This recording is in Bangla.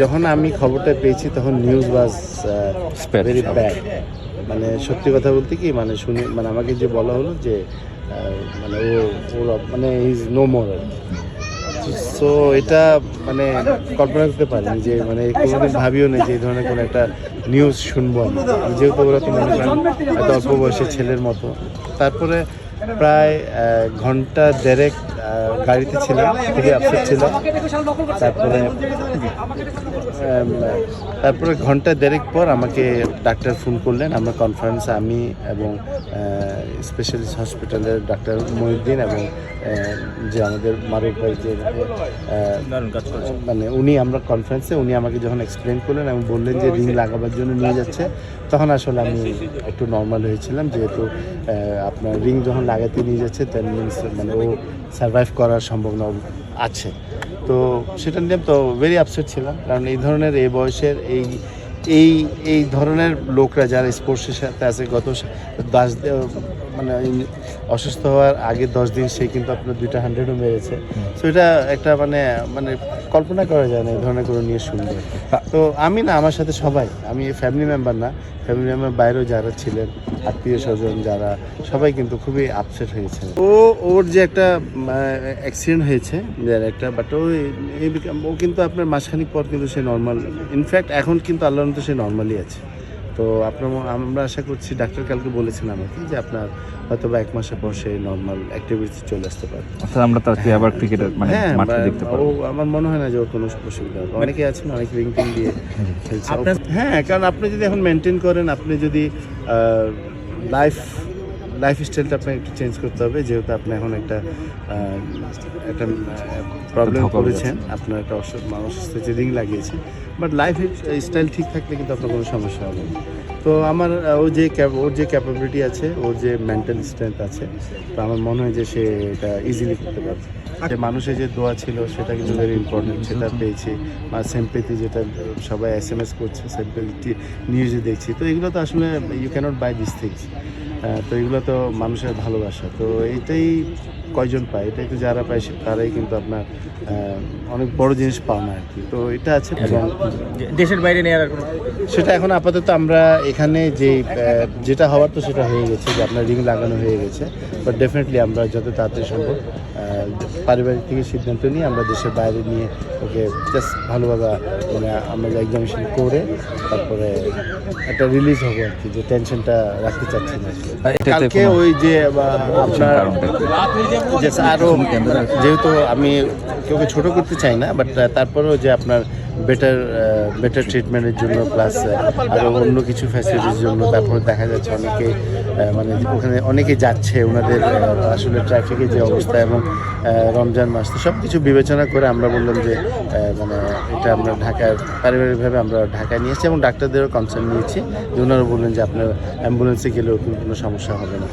যখন আমি খবরটা পেয়েছি তখন নিউজ ওয়াজ. ভেরি ব্যাড মানে সত্যি কথা বলতে কি মানে শুনে মানে আমাকে যে বলা হলো যে মানে ও ওর মানে ইজ নো মোর সো এটা মানে কল্পনা করতে পারিনি যে মানে কোনোদিন ভাবিও নেই যে এই ধরনের কোনো একটা নিউজ শুনব আমি। যেহেতু ওরা তো মনে করেন এত অল্প বয়সের ছেলের মতো। তারপরে প্রায় ঘণ্টা দেড়েক গাড়িতে ছিলাম, খুবই আপসেট ছিলাম। তারপরে তারপরে ঘণ্টা দেড়েক পর আমাকে ডাক্তার ফোন করলেন। আমরা কনফারেন্সে আমি এবং স্পেশালিস্ট হসপিটালের ডাক্তার মহিউদ্দিন এবং যে আমাদের মারুফ ভাই যে মানে উনি আমরা কনফারেন্সে উনি আমাকে যখন এক্সপ্লেন করলেন এবং বললেন যে রিং লাগাবার জন্য নিয়ে যাচ্ছে, তখন আসলে আমি একটু নর্মাল হয়েছিলাম। যেহেতু আপনার রিং যখন লাগাতে নিয়ে যাচ্ছে দ্যাট মিনস মানে ও সার্ভাইভ করার সম্ভাবনা আছে। তো সেটা নিয়ে তো ভেরি আপসেট ছিলাম, কারণ এই ধরনের এই বয়সের এই এই এই ধরনের লোকরা যারা স্পোর্টসের সাথে আছে, গত দশ মানে অসুস্থ হওয়ার আগে দশ দিন সে কিন্তু আপনার দুইটা হান্ড্রেডও মেরেছে। তো এটা একটা মানে মানে কল্পনা করা যায় না এই ধরনের কোনো নিয়ে শুনবে তো আমি না, আমার সাথে সবাই, আমি ফ্যামিলি মেম্বার না ফ্যামিলি মেম্বার বাইরেও যারা ছিলেন, আত্মীয় স্বজন যারা, সবাই কিন্তু খুবই আপসেট হয়েছে। ও, ওর যে একটা অ্যাক্সিডেন্ট হয়েছে, যার একটা বাট ও ও কিন্তু আপনার মাসখানিক পর কিন্তু সে নর্মাল ইনফ্যাক্ট এখন কিন্তু আল্লাহ সে নর্মালি আছে। তো আপনার ম- আমরা আশা করছি ডাক্তার কালকে বলেছেন আমাকে যে আপনার হয়তো বা এক মাসের পর সে নর্মাল অ্যাক্টিভিটি চলে আসতে পারে। অর্থাৎ আমরা তাকে আবার ক্রিকেটের মানে হ্যাঁ মাঠে দেখতে ও আমার মনে হয় না যে ওর কোনো অসুবিধা হবে। অনেকে আছেন অনেক রিং টিং দিয়ে খেলছে। হ্যাঁ কারণ আপনি যদি এখন মেনটেন করেন আপনি যদি লাইফ লাইফ স্টাইলটা আপনাকে একটু চেঞ্জ করতে হবে যেহেতু আপনি এখন একটা একটা প্রবলেম করেছেন আপনার একটা অসুখ অসুস্থ রিং লাগিয়েছে। বাট লাইফ স্টাইল ঠিক থাকলে কিন্তু আপনার কোনো সমস্যা হবে না। তো আমার ও যে ওর যে ক্যাপাবিলিটি আছে ওর যে মেন্টাল স্ট্রেংথ আছে তো আমার মনে হয় যে সে এটা ইজিলি করতে পারবে। যে মানুষের যে দোয়া ছিল সেটা কিন্তু ভেরি ইম্পর্টেন্ট সেটা পেয়েছি। বা সেম্পেথি যেটা সবাই এস এম এস করছে সেম্পেথি নিউজে দেখছি। তো এগুলো তো আসলে you can't buy this things তো এগুলো তো মানুষের ভালোবাসা। তো এইটাই কয়জন পায় এটা তো যারা পায় সে- তারাই কিন্তু আপনার অনেক বড় জিনিস পাও না আর কি। তো এটা আছে। এবং দেশের বাইরে নেওয়ার আর কোনো সেটা এখন আপাতত আমরা এখানে যে যেটা হওয়ার তো সেটা হয়ে গেছে যে আপনার রিং লাগানো হয়ে গেছে। বাট ডেফিনেটলি আমরা যত তাড়াতাড়ি সম্ভব পারিবারিক থেকে সিদ্ধান্ত নিয়ে আমরা দেশের বাইরে নিয়ে ওকে জাস্ট ভালোভাবে মানে আমরা এক্সামিনেশন করে তারপরে একটা রিলিজ হব আর কি যে টেনশনটা রাখতে চাচ্ছি না। কালকে ওই যে আপনার? যে আরও যেহেতু আমি কেউকে ছোটো করতে চাই না বাট তারপরেও যে আপনার বেটার বেটার ট্রিটমেন্টের জন্য প্লাস আরও অন্য কিছু ফ্যাসিলিটির জন্য তারপরে দেখা যাচ্ছে অনেকে মানে ওখানে অনেকে যাচ্ছে, ওনাদের আসলে ট্রাফিকের যে অবস্থা এবং রমজান মাস, তো সব কিছু বিবেচনা করে আমরা বললাম যে মানে এটা আমরা ঢাকায় পারিবারিকভাবে আমরা ঢাকায় নিয়েছি এবং ডাক্তারদেরও কনসার্ন নিয়েছি ওনারা বললেন যে আপনার অ্যাম্বুলেন্সে গেলেও কোনো সমস্যা হবে না।